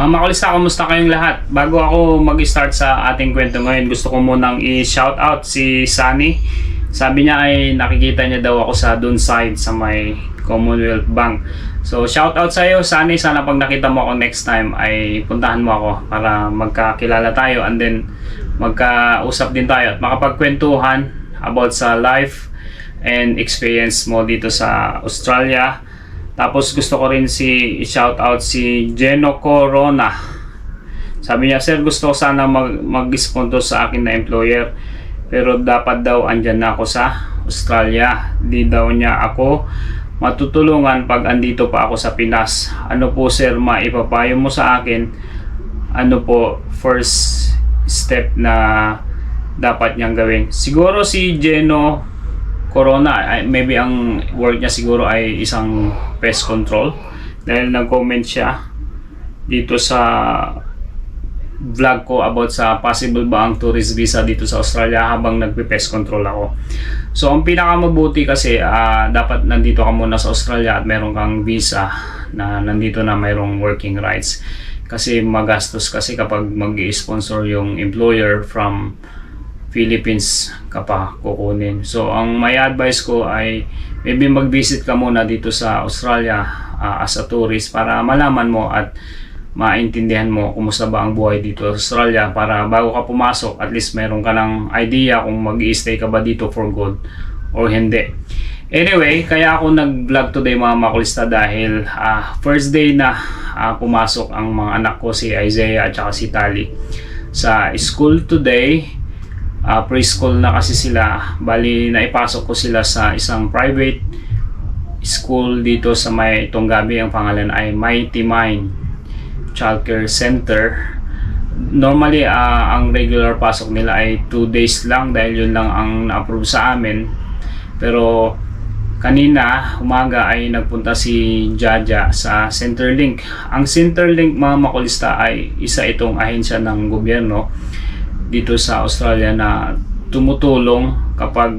Mga makulista, kamusta kayong lahat? Bago ako mag-start sa ating kwento ngayon, gusto ko munang i-shout out si Sunny. Sabi niya ay nakikita niya daw ako sa dun side sa may Commonwealth Bank. So shout out sa iyo Sunny, sana pag nakita mo ako next time ay puntahan mo ako para magkakilala tayo and then magkausap din tayo at makapagkwentuhan about sa life and experience mo dito sa Australia. Tapos gusto ko rin si shout out si Geno Corona. Sabi niya, Sir, gusto ko sana mag, mag-sponsor sa akin na employer. Pero dapat daw andyan na ako sa Australia. Di daw niya ako matutulungan pag andito pa ako sa Pinas. Ano po sir, maipapayo mo sa akin? Ano po first step na dapat niyang gawin? Siguro si Geno Corona, ay- maybe ang work niya siguro ay isang pest control. Dahil nag-comment siya dito sa vlog ko about sa possible ba ang tourist visa dito sa Australia habang nagpe-pest control ako. So ang pinakamabuti kasi ah, dapat nandito ka muna sa Australia at meron kang visa na nandito na mayroong working rights. Kasi magastos kasi kapag mag-sponsor yung employer from Philippines ka pa kukunin. So ang may advice ko ay maybe mag-visit ka muna dito sa Australia ah, as a tourist para malaman mo at maintindihan mo kumusta ba ang buhay dito sa Australia para bago ka pumasok at least meron ka ng idea kung mag stay ka ba dito for good or hindi. Anyway, kaya ako nag-vlog today mga makulista dahil ah, first day na ah, pumasok ang mga anak ko si Isaiah at saka si Tali sa school today. Ah, preschool na kasi sila. Bali, naipasok ko sila sa isang private school dito sa may Tonggabi. Ang pangalan ay Mighty Mind Childcare Center. Normally, ah, ang regular pasok nila ay 2 days lang dahil yun lang ang na-approve sa amin. Pero kanina, umaga ay nagpunta si Jaja sa Centerlink. Ang Centerlink mga makulista ay isa itong ahensya ng gobyerno dito sa Australia na tumutulong kapag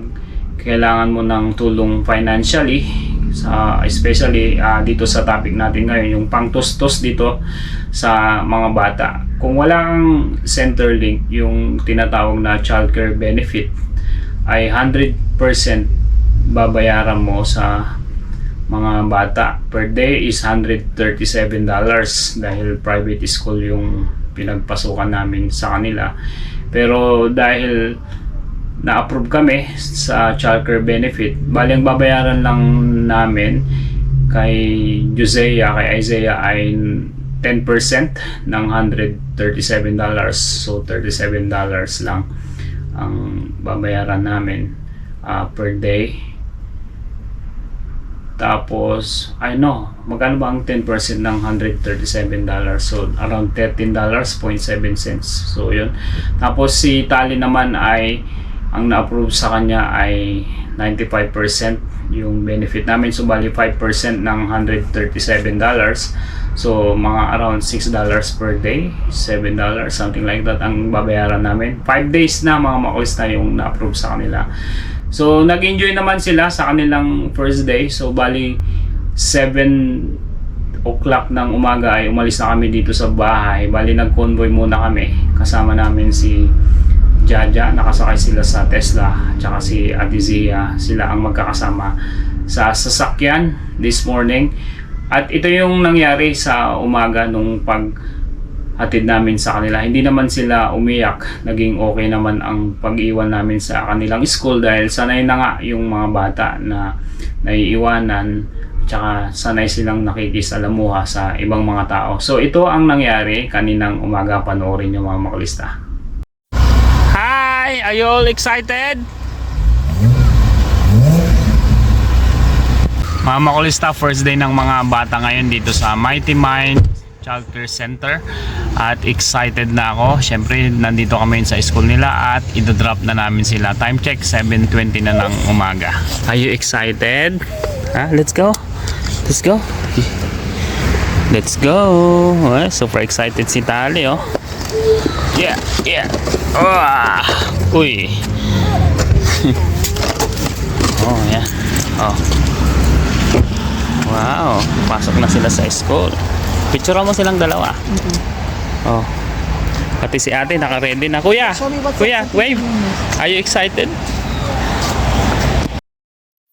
kailangan mo ng tulong financially sa especially ah, dito sa topic natin ngayon yung pangtustos dito sa mga bata. Kung wala kang Centerlink yung tinatawag na childcare benefit ay 100% babayaran mo sa mga bata. Per day is $137 dahil private school yung pinagpasukan namin sa kanila pero dahil na-approve kami sa childcare benefit, bali ang babayaran lang namin kay Josea, kay Isaiah ay 10% ng $137. So $37 lang ang babayaran namin ah, per day. Tapos, I know, magkano ba ang 10% ng $137? So, around $13.07 cents. So, yun. Tapos, si Tali naman ay, ang na-approve sa kanya ay 95% yung benefit namin. So, bali 5% ng $137. So, mga around $6 per day, $7, something like that ang babayaran namin. 5 days na mga makulis na yung na-approve sa kanila. So, nag-enjoy naman sila sa kanilang first day. So, bali 7 o'clock ng umaga ay umalis na kami dito sa bahay. Bali, nag-convoy muna kami. Kasama namin si Jaja. Nakasakay sila sa Tesla. Tsaka si Adizia. Sila ang magkakasama sa sasakyan this morning. At ito yung nangyari sa umaga nung pag hatid namin sa kanila. Hindi naman sila umiyak. Naging okay naman ang pag-iwan namin sa kanilang school dahil sanay na nga yung mga bata na naiiwanan tsaka sanay silang nakikisalamuha sa ibang mga tao. So ito ang nangyari kaninang umaga panoorin yung mga makulista. Hi! Are you all excited? Mga makulista, first day ng mga bata ngayon dito sa Mighty Mind Childcare Center. At excited na ako. Syempre nandito kami sa school nila at idodrop na namin sila. Time check 7.20 na ng umaga. Are you excited? Ha? let's go. Let's go. Let's go. Oh, super excited si Tali oh. Yeah yeah. Oh, uy. Oh yeah. Oh. Wow, pasok na sila sa school. Picture mo silang dalawa. Oh. Pati si ate naka-ready na. Kuya! Kuya, wave! Are you excited?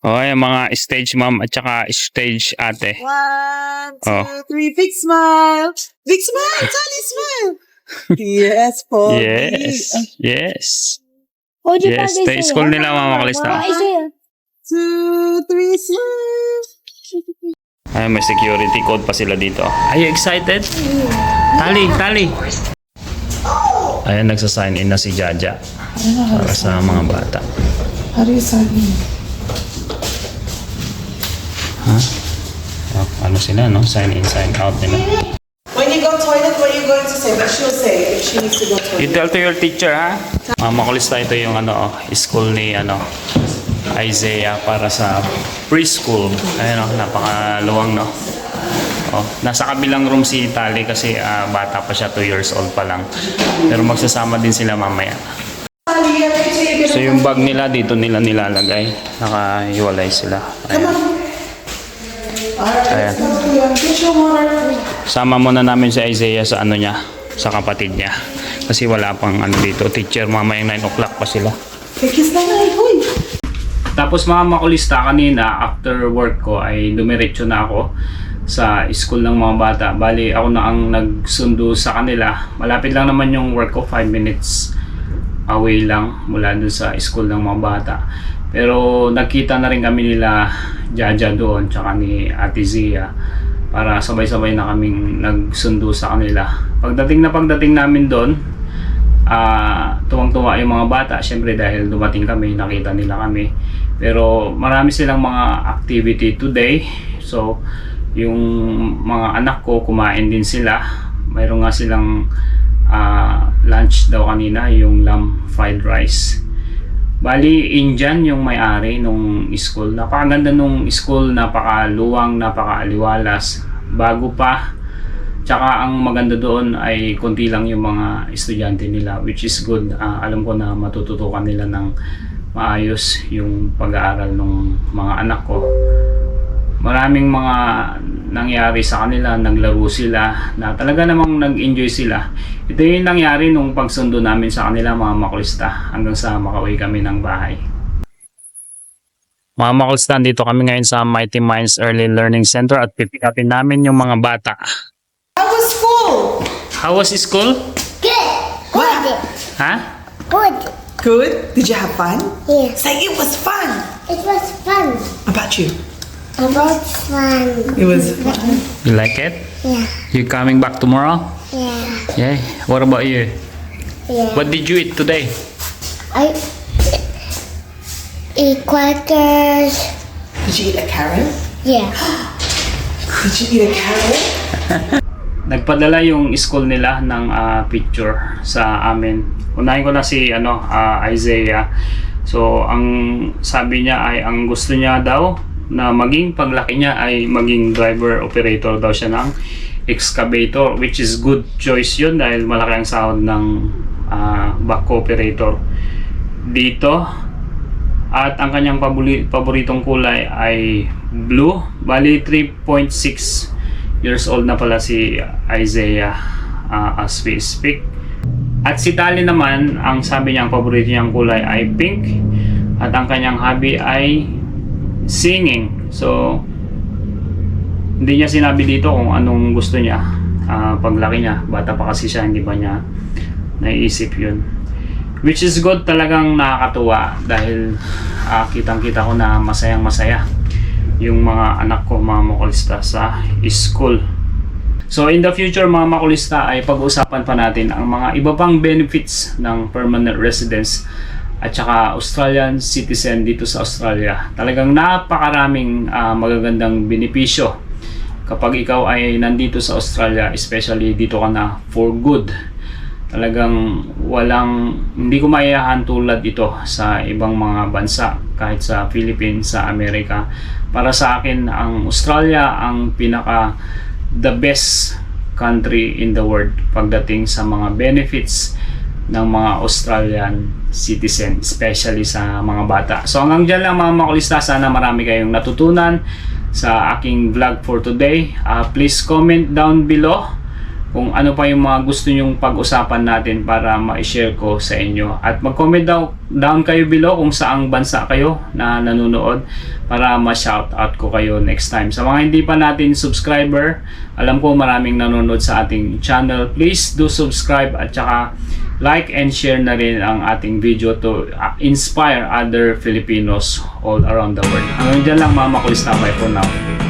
Oh, yung mga stage mom at saka stage ate. One, two, Oh. three. Big smile. Big smile. Tiny smile. yes, Pogi. Yes. Yes. O, di Yes, sa school nila Mama Kalista. Isa Two, three, smile. Ay, may security code pa sila dito. Are you excited? Tali, tali. Ayan, nagsasign in na si Jaja para sa mga bata. How do you sign in? Oh, ano sila, no? Sign in, sign out nila. When you go toilet, what are you going to say? What she'll say if she needs to go toilet. You tell to your teacher, ha? Mama Kulista, ito yung ano, oh, school ni ano, Isaiah para sa preschool. Ayun, oh, napakaluwang, no? Oh, nasa kabilang room si Tali kasi ah, bata pa siya, 2 years old pa lang. Pero magsasama din sila mamaya. So yung bag nila dito nila nilalagay. Nakahiwalay sila. Ayan. Ayan. Sama muna namin si Isaiah sa ano niya, sa kapatid niya. Kasi wala pang ano dito, teacher mamayang 9 o'clock pa sila. Okay, kiss na nga. Uy. Tapos mga makulista kanina, after work ko ay dumiretso na ako sa school ng mga bata. Bali, ako na ang nagsundo sa kanila. Malapit lang naman yung work ko, 5 minutes away lang mula dun sa school ng mga bata. Pero nagkita na rin kami nila Jaja doon, tsaka ni Ate Zia para sabay-sabay na kaming nagsundo sa kanila. Pagdating na pagdating namin doon, ah tuwang-tuwa yung mga bata syempre dahil dumating kami nakita nila kami pero marami silang mga activity today so yung mga anak ko kumain din sila mayroon nga silang ah, lunch daw kanina yung lamb fried rice Bali, Indian yung may-ari nung school. Napakaganda nung school, napakaluwang, napakaaliwalas. Bago pa, Tsaka ang maganda doon ay konti lang yung mga estudyante nila which is good. Ah, alam ko na matututukan nila ng maayos yung pag-aaral ng mga anak ko. Maraming mga nangyari sa kanila, naglaro sila, na talaga namang nag-enjoy sila. Ito yung nangyari nung pagsundo namin sa kanila mga makulista hanggang sa makauwi kami ng bahay. Mga makulista, dito kami ngayon sa Mighty Minds Early Learning Center at pipikapin namin yung mga bata. How was school? How was school? Good. Good. Ha? Good. Good. Did you have fun? Yes. Say it was fun. It was fun. About you. About fun. It was fun. You like it? Yeah. You coming back tomorrow? Yeah. Yeah. What about you? Yeah. What did you eat today? I eat crackers. Did you eat a carrot? Yeah. Did you eat a carrot? Nagpadala yung school nila ng ah, picture sa amin. Unahin ko na si ano ah, Isaiah. So ang sabi niya ay ang gusto niya daw na maging paglaki niya ay maging driver operator daw siya ng excavator which is good choice yun dahil malaki ang sahod ng ah, backhoe operator dito at ang kanyang paboritong kulay ay blue bali 3.6 years old na pala si Isaiah uh, as we speak. At si Tali naman, ang sabi niya ang paborito niyang kulay ay pink at ang kanyang hobby ay singing. So, hindi niya sinabi dito kung anong gusto niya ah, paglaki niya. Bata pa kasi siya, hindi ba niya naiisip yun. Which is good talagang nakakatuwa dahil ah, kitang-kita ko na masayang masaya yung mga anak ko mga makulista sa school. So in the future mga makulista ay pag-uusapan pa natin ang mga iba pang benefits ng permanent residence at saka Australian citizen dito sa Australia. Talagang napakaraming ah, magagandang benepisyo kapag ikaw ay nandito sa Australia, especially dito ka na for good. Talagang walang, hindi ko maiyahan tulad ito sa ibang mga bansa, kahit sa Philippines, sa Amerika. Para sa akin, ang Australia ang pinaka the best country in the world pagdating sa mga benefits ng mga Australian citizen, especially sa mga bata. So hanggang dyan lang mga makulista, sana marami kayong natutunan sa aking vlog for today. Ah, please comment down below kung ano pa yung mga gusto nyong pag-usapan natin para ma-share ko sa inyo. At mag-comment daw, down kayo below kung saang bansa kayo na nanonood para ma-shout out ko kayo next time. Sa mga hindi pa natin subscriber, alam ko maraming nanonood sa ating channel. Please do subscribe at saka like and share na rin ang ating video to uh, inspire other Filipinos all around the world. Hanggang dyan lang mga makulis na for now.